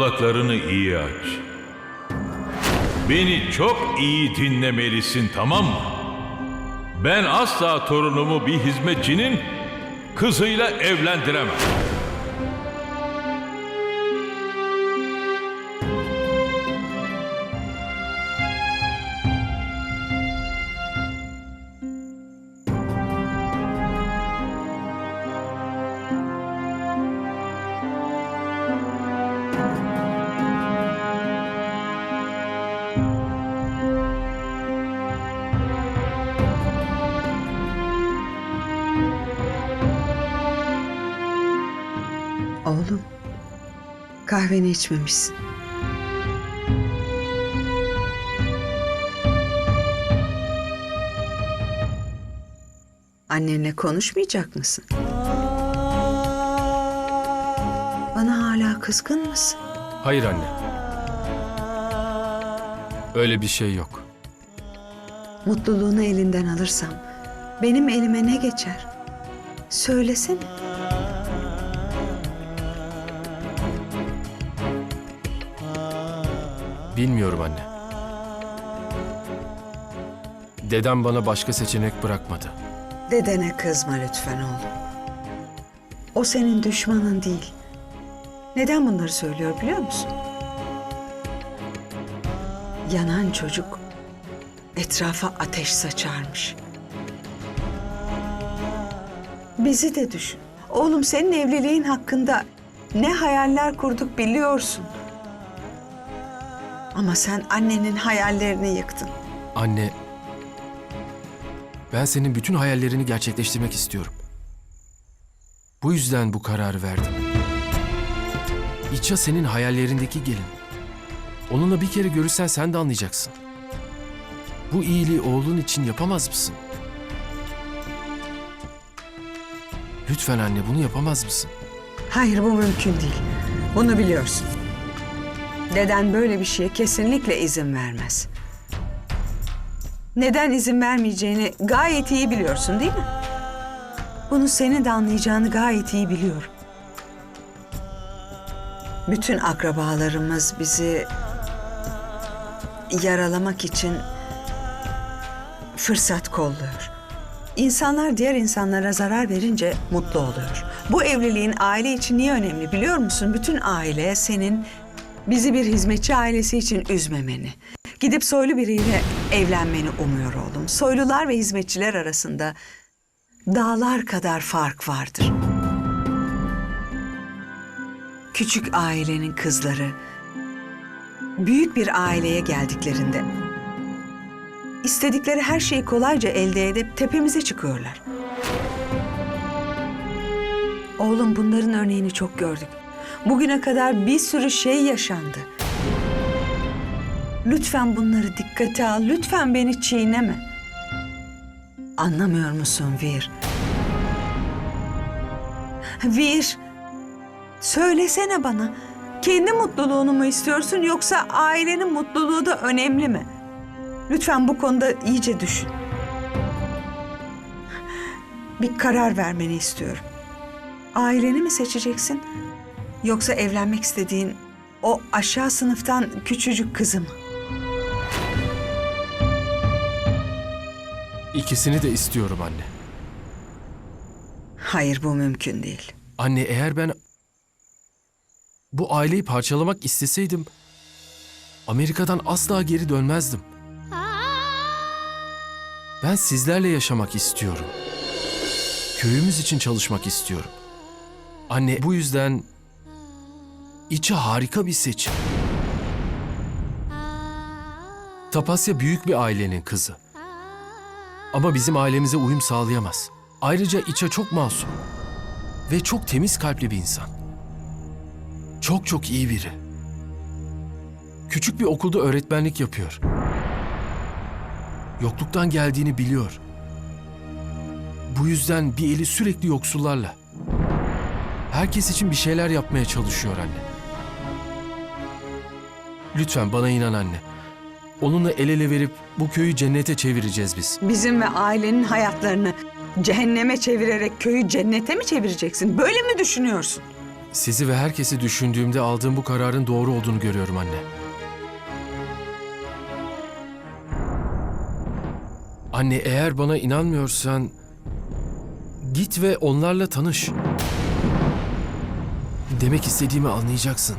kulaklarını iyi aç. Beni çok iyi dinlemelisin tamam mı? Ben asla torunumu bir hizmetçinin kızıyla evlendiremem. Kahveni içmemişsin. Annenle konuşmayacak mısın? Bana hala kızgın mısın? Hayır anne. Öyle bir şey yok. Mutluluğunu elinden alırsam benim elime ne geçer? Söylesene. Bilmiyorum anne. Dedem bana başka seçenek bırakmadı. Dedene kızma lütfen oğlum. O senin düşmanın değil. Neden bunları söylüyor biliyor musun? Yanan çocuk etrafa ateş saçarmış. Bizi de düşün. Oğlum senin evliliğin hakkında ne hayaller kurduk biliyorsun. Ama sen annenin hayallerini yıktın. Anne, ben senin bütün hayallerini gerçekleştirmek istiyorum. Bu yüzden bu kararı verdim. İça senin hayallerindeki gelin. Onunla bir kere görüşsen sen de anlayacaksın. Bu iyiliği oğlun için yapamaz mısın? Lütfen anne bunu yapamaz mısın? Hayır bu mümkün değil. Bunu biliyorsun. Deden böyle bir şeye kesinlikle izin vermez. Neden izin vermeyeceğini gayet iyi biliyorsun değil mi? Bunu senin de anlayacağını gayet iyi biliyorum. Bütün akrabalarımız bizi yaralamak için fırsat kolluyor. İnsanlar diğer insanlara zarar verince mutlu oluyor. Bu evliliğin aile için niye önemli biliyor musun? Bütün aile senin bizi bir hizmetçi ailesi için üzmemeni, gidip soylu biriyle evlenmeni umuyor oğlum. Soylular ve hizmetçiler arasında dağlar kadar fark vardır. Küçük ailenin kızları büyük bir aileye geldiklerinde istedikleri her şeyi kolayca elde edip tepemize çıkıyorlar. Oğlum bunların örneğini çok gördük. Bugüne kadar bir sürü şey yaşandı. Lütfen bunları dikkate al. Lütfen beni çiğneme. Anlamıyor musun Vir? Vir, söylesene bana. Kendi mutluluğunu mu istiyorsun yoksa ailenin mutluluğu da önemli mi? Lütfen bu konuda iyice düşün. Bir karar vermeni istiyorum. Aileni mi seçeceksin? Yoksa evlenmek istediğin o aşağı sınıftan küçücük kızı mı? İkisini de istiyorum anne. Hayır bu mümkün değil. Anne eğer ben bu aileyi parçalamak isteseydim Amerika'dan asla geri dönmezdim. Ben sizlerle yaşamak istiyorum. Köyümüz için çalışmak istiyorum. Anne bu yüzden içi harika bir seçim. Tapasya büyük bir ailenin kızı. Ama bizim ailemize uyum sağlayamaz. Ayrıca İça çok masum ve çok temiz kalpli bir insan. Çok çok iyi biri. Küçük bir okulda öğretmenlik yapıyor. Yokluktan geldiğini biliyor. Bu yüzden bir eli sürekli yoksullarla. Herkes için bir şeyler yapmaya çalışıyor anne. Lütfen bana inan anne. Onunla el ele verip bu köyü cennete çevireceğiz biz. Bizim ve ailenin hayatlarını cehenneme çevirerek köyü cennete mi çevireceksin? Böyle mi düşünüyorsun? Sizi ve herkesi düşündüğümde aldığım bu kararın doğru olduğunu görüyorum anne. Anne eğer bana inanmıyorsan git ve onlarla tanış. Demek istediğimi anlayacaksın.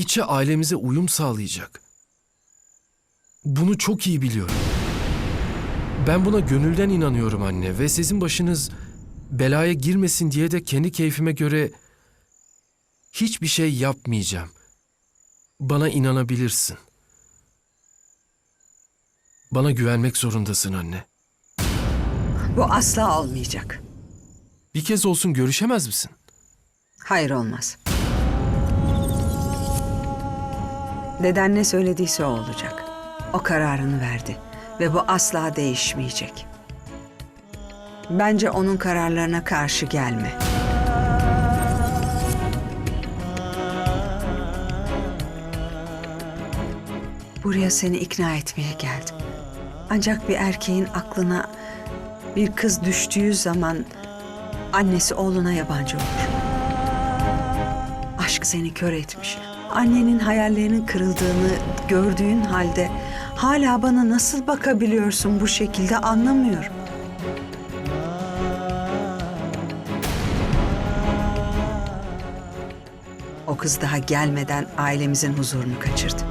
İçe ailemize uyum sağlayacak. Bunu çok iyi biliyorum. Ben buna gönülden inanıyorum anne ve sizin başınız belaya girmesin diye de kendi keyfime göre hiçbir şey yapmayacağım. Bana inanabilirsin. Bana güvenmek zorundasın anne. Bu asla olmayacak. Bir kez olsun görüşemez misin? Hayır olmaz. Deden ne söylediyse o olacak. O kararını verdi ve bu asla değişmeyecek. Bence onun kararlarına karşı gelme. Buraya seni ikna etmeye geldim. Ancak bir erkeğin aklına bir kız düştüğü zaman annesi oğluna yabancı olur. Aşk seni kör etmiş. Annenin hayallerinin kırıldığını gördüğün halde hala bana nasıl bakabiliyorsun bu şekilde anlamıyorum. O kız daha gelmeden ailemizin huzurunu kaçırdı.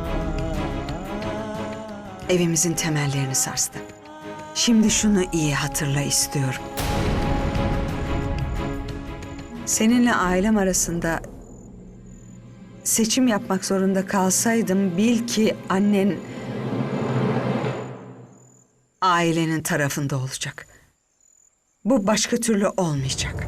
Evimizin temellerini sarstı. Şimdi şunu iyi hatırla istiyorum. Seninle ailem arasında seçim yapmak zorunda kalsaydım bil ki annen ailenin tarafında olacak. Bu başka türlü olmayacak.